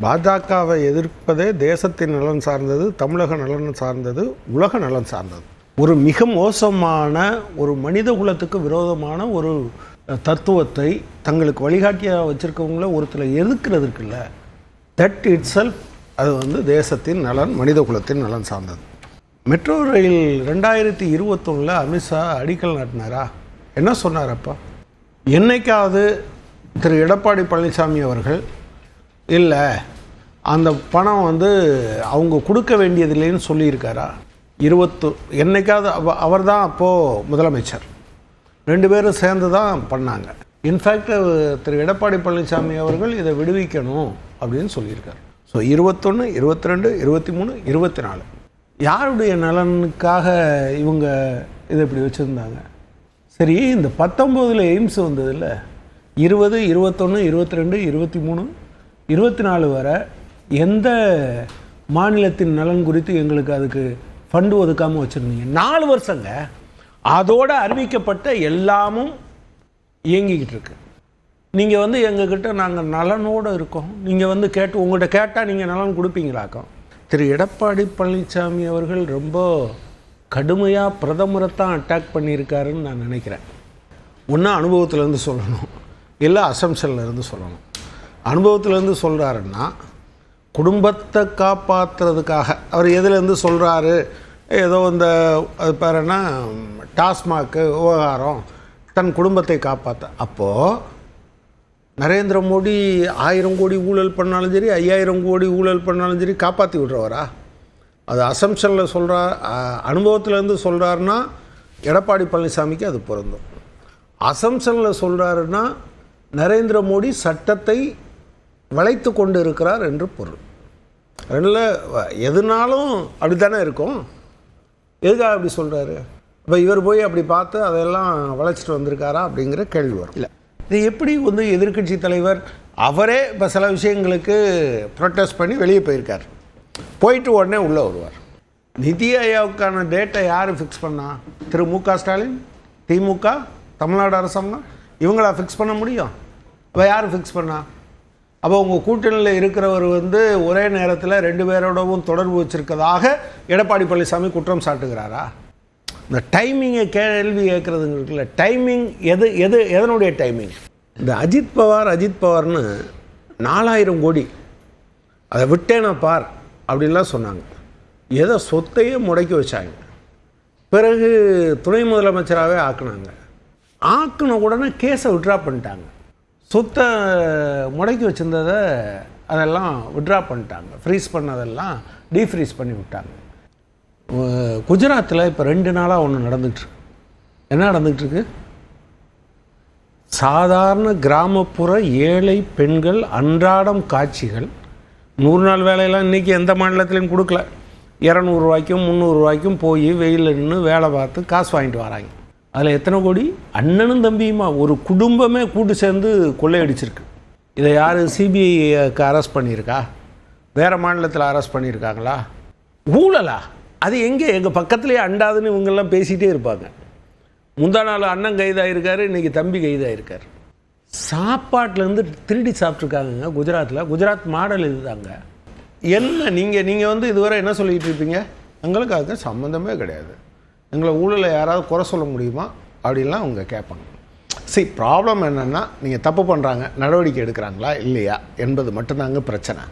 பாஜகவை எதிர்ப்பதே தேசத்தின் நலன் சார்ந்தது தமிழக நலன் சார்ந்தது உலக நலன் சார்ந்தது. ஒரு மிக மோசமான ஒரு மனித குலத்துக்கு விரோதமான ஒரு தத்துவத்தை தங்களுக்கு வழிகாட்டியாக வச்சுருக்கவங்கள ஒருத்தரை எதிர்க்கிறது இருக்குல்ல தட் இட் செல்ஃப் அது வந்து தேசத்தின் நலன் மனித குலத்தின் நலன் சார்ந்தது. மெட்ரோ ரயில் ரெண்டாயிரத்தி இருபத்தொன்னில் அமித்ஷா அடிக்கல் நாட்டினாரா? என்ன சொன்னார் அப்பா? என்னைக்காவது திரு எடப்பாடி பழனிசாமி அவர்கள் இல்லை. அந்த பணம் வந்து அவங்க கொடுக்க வேண்டியதில்லைன்னு சொல்லியிருக்காரா? இருபத்து என்னைக்காவது அவர் தான் அப்போது முதலமைச்சர். ரெண்டு பேரும் சேர்ந்து தான் பண்ணாங்க இன்ஃபேக்ட் திரு எடப்பாடி பழனிசாமி அவர்கள் இதை விடுவிக்கணும் அப்படின்னு சொல்லியிருக்கார். ஸோ இருபத்தொன்று இருபத்தி ரெண்டு இருபத்தி மூணு இருபத்தி நாலு யாருடைய நலனுக்காக இவங்க இதை இப்படி வச்சுருந்தாங்க? சரி இந்த பத்தொம்போதில் எய்ம்ஸ் வந்ததில்ல இருபது இருபத்தொன்று இருபத்தி ரெண்டு இருபத்தி மூணு இருபத்தி நாலு வரை எந்த மாநிலத்தின் நலன் குறித்து எங்களுக்கு அதுக்கு ஃபண்டு ஒதுக்காமல் வச்சுருந்தீங்க? நாலு வருஷங்க. அதோட அறிவிக்கப்பட்ட எல்லாமும் இயங்கிக்கிட்டு இருக்கு. நீங்கள் வந்து எங்ககிட்ட நாங்கள் நலனோடு இருக்கோம். நீங்கள் வந்து கேட்டு உங்கள்கிட்ட கேட்டால் நீங்கள் நலன் கொடுப்பீங்களாக்கம். திரு எடப்பாடி பழனிசாமி அவர்கள் ரொம்ப கடுமையாக பிரதமரை தான் அட்டாக் பண்ணியிருக்காருன்னு நான் நினைக்கிறேன். ஒன்றா அனுபவத்திலேருந்து சொல்லணும். இல்லை அசம்ஷன்லேருந்து சொல்லணும். அனுபவத்திலேருந்து சொல்கிறாருன்னா குடும்பத்தை காப்பாற்றுறதுக்காக அவர் எதுலேருந்து சொல்கிறாரு ஏதோ இந்த அது பேர் என்ன? டாஸ்மாக்கு விவகாரம் தன் குடும்பத்தை காப்பாற்ற அப்போது நரேந்திர மோடி ஆயிரம் கோடி ஊழல் பண்ணாலும் சரி ஐயாயிரம் கோடி ஊழல் பண்ணாலும் சரி காப்பாற்றி விட்றவரா? அது அசம்ஷனில் சொல்கிறார் அனுபவத்திலேருந்து சொல்கிறாருன்னா எடப்பாடி பழனிசாமிக்கு அது பொருந்தும். அசம்ஷனில் சொல்கிறாருன்னா நரேந்திர மோடி சட்டத்தை வளைத்து கொண்டு இருக்கிறார் என்று பொருள். ரெண்டில் எதுனாலும் அப்படி தானே இருக்கும்? எதுக்காக அப்படி சொல்கிறாரு இப்போ இவர் போய் அப்படி பார்த்து அதெல்லாம் வளைச்சிட்டு வந்திருக்காரா அப்படிங்கிற கேள்வி வரும். இல்லை. இது எப்படி வந்து எதிர்க்கட்சி தலைவர் அவரே இப்போ சில விஷயங்களுக்கு ப்ரொட்டஸ்ட் பண்ணி வெளியே போயிருக்கார். போயிட்டு உடனே உள்ளே வருவார். நிதி ஆயோக்கான டேட்டை யார் ஃபிக்ஸ் பண்ணா? திரு மு க ஸ்டாலின் திமுக தமிழ்நாடு அரசாங்கம்? இவங்களா ஃபிக்ஸ் பண்ண முடியும்? இப்போ யார் ஃபிக்ஸ் பண்ணா? அப்போ உங்கள் கூட்டணியில் இருக்கிறவர் வந்து ஒரே நேரத்தில் ரெண்டு பேரோடவும் தொடர்பு வச்சிருக்கதாக எடப்பாடி பழனிசாமி குற்றம் சாட்டுகிறாரா? இந்த டைமிங்கை கேள்வி கேட்குறதுங்களுக்குல டைமிங் எது எது எதனுடைய டைமிங் இந்த அஜித் பவார் அஜித் பவார்னு நாலாயிரம் கோடி. அதை விட்டேனா பார் அப்படின்லாம் சொன்னாங்க. ஏதோ சொத்தையே முடக்கி வச்சாங்க. பிறகு துணை முதலமைச்சராகவே ஆக்குனாங்க. ஆக்குன உடனே கேஸை விட்ரா பண்ணிட்டாங்க. சொத்தை முடக்கி வச்சுருந்ததை அதெல்லாம் விட்ரா பண்ணிட்டாங்க. ஃப்ரீஸ் பண்ணதெல்லாம் டீஃப்ரீஸ் பண்ணி விட்டாங்க. குஜராத்தில் இப்போ ரெண்டு நாளாக ஒன்று நடந்துகிட்ருக்கு என்ன நடந்துகிட்ருக்கு சாதாரண கிராமப்புற ஏழை பெண்கள் அன்றாடம் காட்சிகள். நூறு நாள் வேலையெல்லாம் இன்றைக்கி எந்த மாநிலத்திலையும் கொடுக்கல. இரநூறுவாய்க்கும் முந்நூறுரூவாய்க்கும் போய் வெயிலில் நின்று வேலை பார்த்து காசு வாங்கிட்டு வராங்க. அதில் எத்தனை கோடி? அண்ணனும் தம்பியுமா? ஒரு குடும்பமே கூட்டு சேர்ந்து கொள்ளையடிச்சிருக்கு. இதை யார் சிபிஐக்கு அரெஸ்ட் பண்ணியிருக்கா? வேறு மாநிலத்தில் அரெஸ்ட் பண்ணியிருக்காங்களா? ஊழலா? அது எங்கே? எங்கள் பக்கத்துலேயே அண்டாதுன்னு இவங்கெல்லாம் பேசிகிட்டே இருப்பாங்க. முந்தா நாள் அண்ணன் கைதாயிருக்காரு இன்றைக்கி தம்பி கைதாயிருக்காரு. சாப்பாட்டிலேருந்து திருடி சாப்பிட்ருக்காங்க குஜராத்தில். குஜராத் மாடல் இதுதாங்க. என்ன நீங்கள் நீங்கள் வந்து இதுவரை என்ன சொல்லிகிட்டு இருப்பீங்க? எங்களுக்கு அதுக்கு சம்மந்தமே கிடையாது. எங்களை ஊழலில் யாராவது குறை சொல்ல முடியுமா? அப்படின்லாம் அவங்க கேட்பாங்க. சரி ப்ராப்ளம் என்னென்னா நீங்கள் தப்பு பண்ணுறாங்க நடவடிக்கை எடுக்கிறாங்களா இல்லையா என்பது மட்டும்தாங்க பிரச்சனை.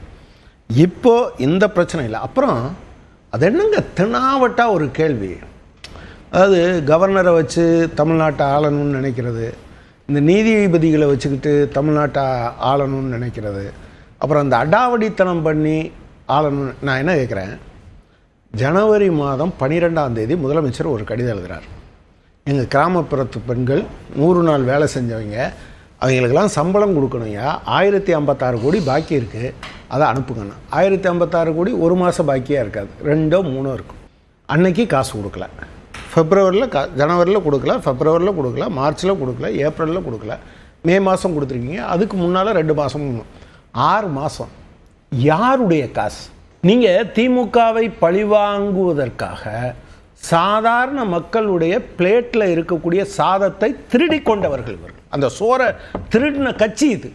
இப்போ இந்த பிரச்சனை இல்லை. அப்புறம் அது என்னங்க தினாவட்டா ஒரு கேள்வி. அதாவது கவர்னரை வச்சு தமிழ்நாட்டை ஆளணும்னு நினைக்கிறது. இந்த நீதிபதிகளை வச்சுக்கிட்டு தமிழ்நாட்டை ஆளணும்னு நினைக்கிறது. அப்புறம் அந்த அடாவடித்தனம் பண்ணி ஆளணும் நான் என்ன கேட்குறேன்? ஜனவரி மாதம் பன்னிரெண்டாம் தேதி முதலமைச்சர் ஒரு கடிதம் எழுதுகிறார் எங்கள் கிராமப்புறத்து பெண்கள் நூறு நாள் வேலை செஞ்சவங்க அவங்களுக்கெல்லாம் சம்பளம் கொடுக்கணுங்க ஆயிரத்தி ஐம்பத்தாறு கோடி பாக்கி இருக்குது அதை அனுப்புங்கண்ணா. ஆயிரத்தி ஐம்பத்தாறு கோடி ஒரு மாதம் பாக்கியாக இருக்காது. ரெண்டோ மூணோ இருக்கும். அன்னைக்கு காசு கொடுக்கல. ஃபெப்ரவரியில் கா ஜனவரியில் கொடுக்கல. ஃபெப்ரவரியில் கொடுக்கல. மார்ச்சில் கொடுக்கல. ஏப்ரலில் கொடுக்கல. மே மாதம் கொடுத்துருக்கீங்க. அதுக்கு முன்னால் ரெண்டு மாதம் ஆறு மாதம் யாருடைய காசு? நீங்கள் திமுகவை பழிவாங்குவதற்காக சாதாரண மக்களுடைய பிளேட்டில் இருக்கக்கூடிய சாதத்தை திருடி கொண்டவர்கள் இவர்கள். அந்த சோரை திருடின கட்சி இது.